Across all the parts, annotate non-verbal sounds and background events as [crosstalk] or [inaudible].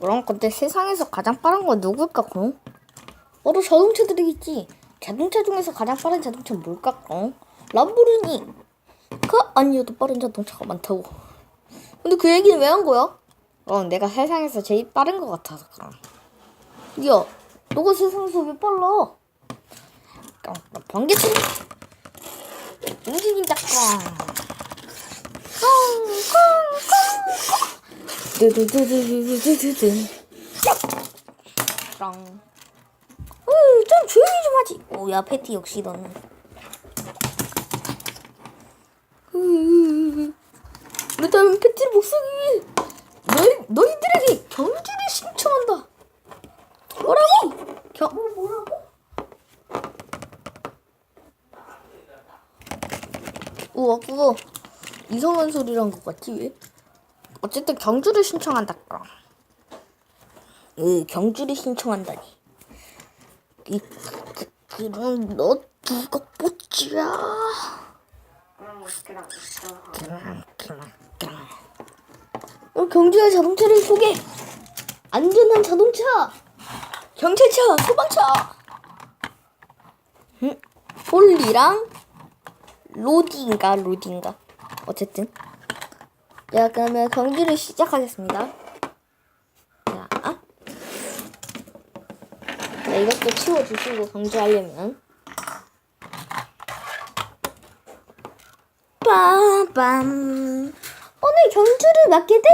그럼 근데 세상에서 가장 빠른 건 누굴까 그럼? 바로 자동차들이겠지. 자동차 중에서 가장 빠른 자동차 는 뭘까 그럼? 람보르니. 그 아니어도 빠른 자동차가 많다고. 근데 그 얘기는 왜 한 거야? 어, 내가 세상에서 제일 빠른 것 같아서 그럼. 야, 너가 세상에서 왜 빨라? 깡, 번개처럼 움직인다 깡. 깡 깡 두두두두두두두두. 깡. 으, 좀 조용히 좀 하지. 오야 패티 역시 너는. 으, 내 패티를 못 쓰기. 너희 너희들에게 경주를 신청한다. 뭐라고? 경 뭐라고? 우와 그거 이상한 소리란 것 같지 왜? 어쨌든 경주를 신청한다. 으 경주를 신청한다니. 이, 그, 그, 그럼 너 누가? 그럼 그럼 그럼. 어, 경주의 자동차를 소개. 안전한 자동차. 경찰차, 소방차. 응? 폴리랑 로디인가 로디인가. 어쨌든. 자 그러면 경주를 시작하겠습니다. 자, 자 이것도 치워주시고 경주하려면. 빰빰. 오늘 경주를 맡게 된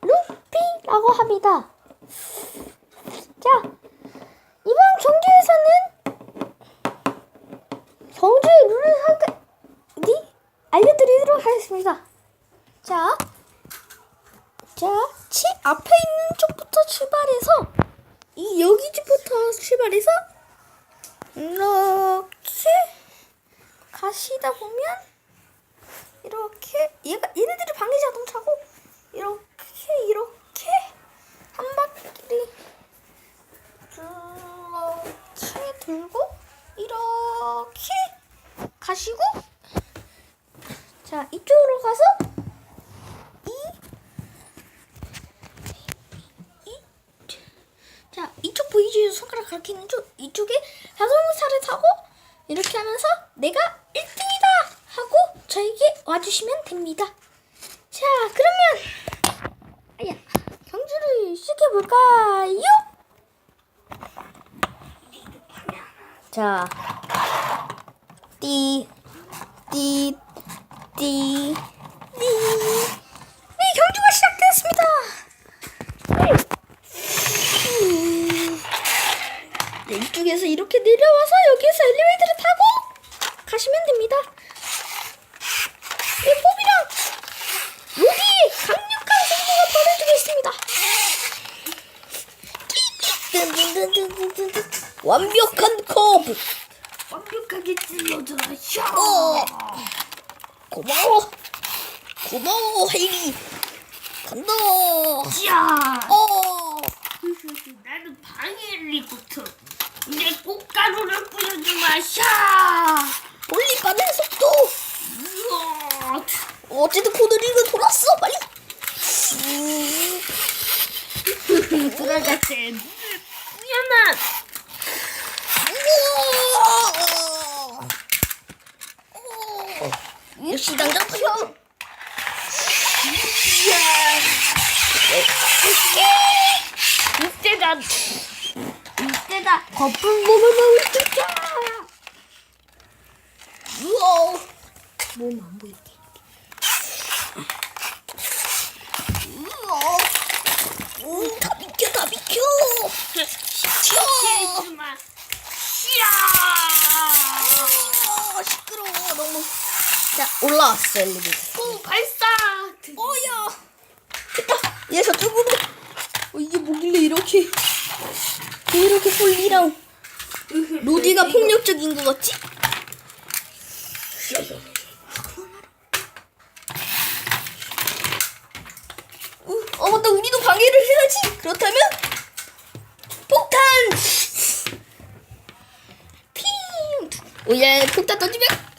루피라고 합니다. 자, 이번 경주에서는 경주의 룰을 하니 알려드리도록 하겠습니다. 자, 자, 치 앞에 있는 쪽부터 출발해서 이 여기 집부터 출발해서 이렇게 가시다 보면 이렇게 얘가 얘네들이 방해 자동차고 이렇게 이렇게 한 바퀴를 이렇게 들고 이렇게 가시고 자 이쪽으로 가서 이이 자 이쪽 보이죠 손가락 가리키는 쪽 이쪽에 자동차를 타고 이렇게 하면서 내가 1등이다 하고 저에게 와주시면 됩니다. 자 그러면 아야 경주를 시작해 볼까요? 자, 띠, 띠, 띠, 띠. 네, 경주가 시작되었습니다. 음. 네, 이쪽에서 이렇게 내려와서 여기에서 엘리베이터를 타고 가시면 됩니다. 네, 뽀비랑 로디 강력한 승부가 벌어지고 있습니다. 완벽한 커브. 완벽하게 찔러줘라 샤 어. 고마워. 고마워, 헤이. 간다. 야 어. 나는 방해 리포 트내 꽃가루를 뿌려주마 샤 올리 빠른 속도. 어쨌든 코너링은 돌았어. 빨리. 음. [laughs] 들어갔대 미안한. 역시 당장 펴. 이때다 이때다 거품 몸을 먹을 줄자. 우와. 몸안 보이게. 우와. 음, 다 비켜, 다 비켜. 튀어. 해주마 야 아, 시끄러워, 너무. 자, 올라왔어, 엘리베이터. 오 발사 어야. 됐다. 얘 저쪽으로. 어, 이게 뭐길래 이렇게. 왜 이렇게 폴리랑 로디가 폭력적인 것 같지? 어, 어, 맞다. 우리도 방해를 해야지. 그렇다면 폭탄. 핑. 오예, 폭탄 던지면.